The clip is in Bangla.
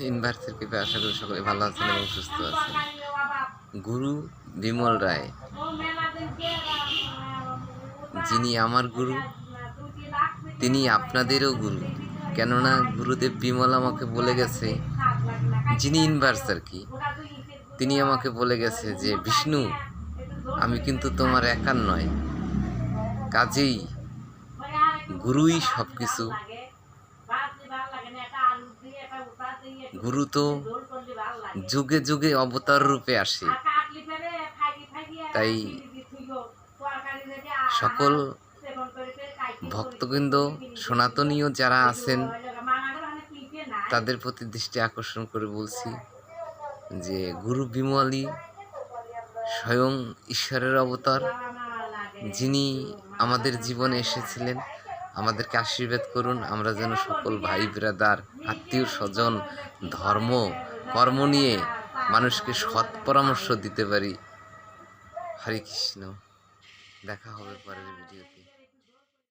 ইউনিভার্সিটির কৃপা আশা করি সকলে ভালো আছেন এবং সুস্থ আছেন। গুরু বিমল রায়, যিনি আমার গুরু, তিনি আপনাদেরও গুরু। কেননা গুরুদেব বিমল আমাকে বলে গেছে, যিনি ইনভার্স আর কি, তিনি আমাকে বলে গেছে যে, বিষ্ণু, আমি কিন্তু তোমার একার নয়। কাজেই গুরুই সব কিছু গুরু তো যুগে যুগে অবতার রূপে আসে। তাই সকল ভক্তবৃন্দ, সনাতনীয় যারা আছেন, তাদের প্রতি দৃষ্টি আকর্ষণ করে বলছি যে গুরু বিমলই স্বয়ং ঈশ্বরের অবতার, যিনি আমাদের জীবনে এসেছিলেন। আমাদেরকে আশীর্বাদ করুন, আমরা যেন সকল ভাই ব্রাদার, আত্মীয় স্বজন, ধর্ম, কর্ম নিয়ে মানুষকে সৎ পরামর্শ দিতে পারি। হরে কৃষ্ণ। দেখা হবে পরের ভিডিওতে।